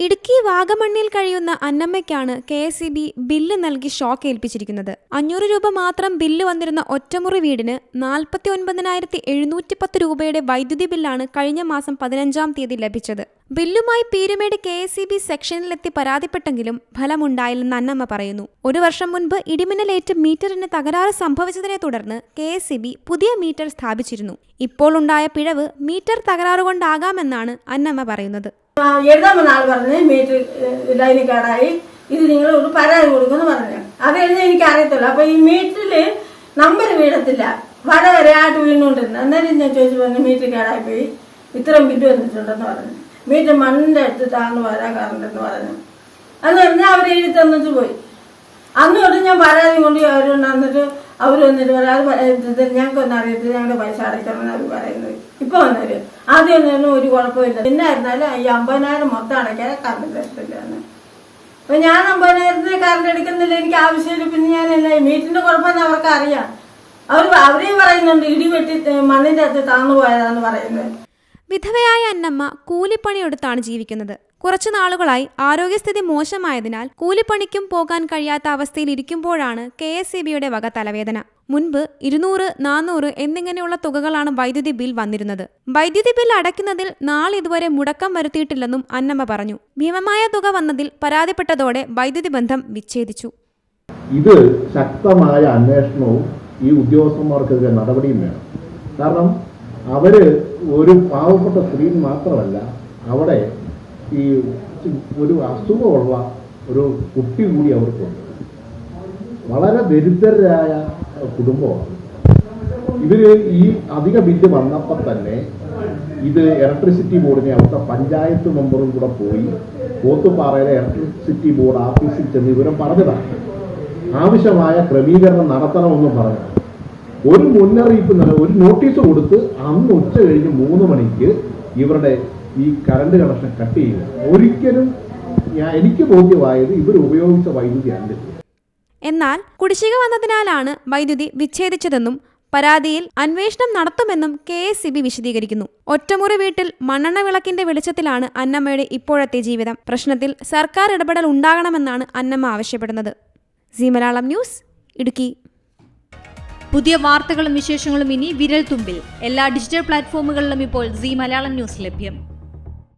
ഇടുക്കി വാഗമണ്ണിൽ കഴിയുന്ന അന്നമ്മയ്ക്കാണ് K S E B bill നൽകി ഷോക്ക് ഏൽപ്പിച്ചിരിക്കുന്നത്. അഞ്ഞൂറ് രൂപ മാത്രം ബില്ല് വന്നിരുന്ന ഒറ്റമുറി വീടിന് നാൽപ്പത്തി ഒൻപതിനായിരത്തി എഴുന്നൂറ്റി പത്ത് രൂപയുടെ വൈദ്യുതി ബില്ലാണ് കഴിഞ്ഞ മാസം പതിനഞ്ചാം തീയതി ലഭിച്ചത്. ബില്ലുമായി Peermade K S E B സെക്ഷനിലെത്തി പരാതിപ്പെട്ടെങ്കിലും ഫലമുണ്ടായില്ലെന്ന് അന്നമ്മ പറയുന്നു. ഒരു വർഷം മുൻപ് ഇടിമിന്നലേറ്റ് മീറ്ററിന് തകരാറ് സംഭവിച്ചതിനെ തുടർന്ന് കെ എസ് ഇ ബി പുതിയ മീറ്റർ സ്ഥാപിച്ചിരുന്നു. ഇപ്പോൾ ഉണ്ടായ പിഴവ് മീറ്റർ തകരാറുകൊണ്ടാകാമെന്നാണ് അന്നമ്മ പറയുന്നത്. വന്ന ആൾ പറഞ്ഞ് മീറ്റർ ലൈനിൽ കേടായി ഇത് നിങ്ങൾ ഒരു പരാതി കൊടുക്കുമെന്ന് പറഞ്ഞു. അത് എഴുതി എനിക്ക് അറിയത്തില്ല അപ്പൊ ഈ മീറ്ററിൽ നമ്പർ വീഴത്തില്ല. വര വരെ ആയിട്ട് വീണുകൊണ്ടിരുന്നു. അന്നേരം ഞാൻ ചോദിച്ചു പറഞ്ഞു മീറ്റർ കേടായി പോയി. ഇത്രയും ബില്ല് വന്നിട്ടുണ്ടെന്ന് പറഞ്ഞു. മീറ്റർ മണ്ണിന്റെ അടുത്ത് താന്ന് വരാൻ കാറുണ്ടെന്ന് പറഞ്ഞു. അന്ന് പറഞ്ഞാൽ അവർ എഴുതി തന്നിട്ട് പോയി. അന്ന് തൊട്ട് ഞാൻ പരാതി കൊണ്ട് അവർ വന്നിട്ട് അവർ വന്നിട്ട് പറയാം അത് ഞങ്ങൾക്കൊന്നും അറിയത്തില്ല. ഞങ്ങളുടെ പൈസ അടയ്ക്കണം അവർ പറയുന്നത് ഇപ്പൊ വന്നവര് ആദ്യം ഒരു കുഴപ്പമില്ല പിന്നെ ആയിരുന്നാലും ഈ അമ്പതിനായിരം മൊത്തം അടയ്ക്കാൻ കറണ്ട് തരത്തില്ലാന്ന് അപ്പൊ ഞാൻ അമ്പതിനായിരത്തിന് കറണ്ട് എടുക്കുന്നില്ല. എനിക്ക് ആവശ്യമില്ല. പിന്നെ ഞാൻ എന്നാ മീറ്റിന്റെ കുഴപ്പമെന്ന് അവർക്ക് അറിയാം. അവർ അവരെയും പറയുന്നുണ്ട് ഇടി വെട്ടി മണ്ണിന്റെ അകത്ത് താന്നു പോയതാന്ന് പറയുന്നത്. വിധവയായ അന്നമ്മ കൂലിപ്പണിയെടുത്താണ് ജീവിക്കുന്നത്. കുറച്ചു നാളുകളായി ആരോഗ്യസ്ഥിതി മോശമായതിനാൽ കൂലിപ്പണിക്കും പോകാൻ കഴിയാത്ത അവസ്ഥയിൽ ഇരിക്കുമ്പോഴാണ് കെ എസ് സി ബിയുടെ വക തലവേദന. മുൻപ് ഇരുന്നൂറ് നാനൂറ് എന്നിങ്ങനെയുള്ള തുകകളാണ് വൈദ്യുതി ബിൽ വന്നിരുന്നത്. വൈദ്യുതി ബിൽ അടയ്ക്കുന്നതിൽ നാളിതുവരെ മുടക്കം വരുത്തിയിട്ടില്ലെന്നും അന്നമ്മ പറഞ്ഞു. ഭീമമായ തുക വന്നതിൽ പരാതിപ്പെട്ടതോടെ വൈദ്യുതി ബന്ധം വിച്ഛേദിച്ചു. ഇത് ശക്തമായ അന്വേഷണവും ഈ ഉദ്യോഗസ്ഥന്മാർക്കെതിരെ നടപടിയും വേണം. കാരണം അവർ ഒരു പാവപ്പെട്ട സ്ത്രീ മാത്രമല്ല അവിടെ ഈ ഒരു അസുഖമുള്ള ഒരു കുട്ടി കൂടി അവർക്കുണ്ട് വളരെ ദരിദ്രരായ കുടുംബമാണ്. ഇവർ ഈ അധിക ബില്ല് വന്നപ്പോൾ തന്നെ ഇത് ഇലക്ട്രിസിറ്റി ബോർഡിനെ അവിടുത്തെ പഞ്ചായത്ത് മെമ്പറും കൂടെ പോയി പോത്തുപാറയിലെ ഇലക്ട്രിസിറ്റി ബോർഡ് ഓഫീസിൽ ചെന്ന് വിവരം പറഞ്ഞതാണ്. ആവശ്യമായ ക്രമീകരണം നടത്തണമെന്ന് പറഞ്ഞു ഒരു മുന്നറിയിപ്പ് ഒരു നോട്ടീസ് കൊടുത്ത് അന്ന് ഉച്ച കഴിഞ്ഞ് മൂന്ന് മണിക്ക് ഇവരുടെ ഈ കറണ്ട് കണക്ഷൻ കട്ട് ചെയ്യുക. ഒരിക്കലും ഞാൻ എനിക്ക് ബോധ്യമായത് ഇവർ ഉപയോഗിച്ച വൈദ്യുതി അല്ല. എന്നാൽ കുടിശ്ശിക വന്നതിനാലാണ് വൈദ്യുതി വിച്ഛേദിച്ചതെന്നും പരാതിയിൽ അന്വേഷണം നടത്തുമെന്നും കെ എസ് സി ബി വിശദീകരിക്കുന്നു. ഒറ്റമുറി വീട്ടിൽ മണ്ണെണ്ണ വിളക്കിന്റെ വെളിച്ചത്തിലാണ് അന്നമ്മയുടെ ഇപ്പോഴത്തെ ജീവിതം. പ്രശ്നത്തിൽ സർക്കാർ ഇടപെടൽ ഉണ്ടാകണമെന്നാണ് അന്നമ്മ ആവശ്യപ്പെടുന്നത്. C Malayalam news Idukki. പുതിയ വാർത്തകളും വിശേഷങ്ങളും ഇനി വിരൽ തുമ്പിൽ എല്ലാ ഡിജിറ്റൽ പ്ലാറ്റ്ഫോമുകളിലും ഇപ്പോൾ സി മലയാളം ന്യൂസ് ലഭ്യം.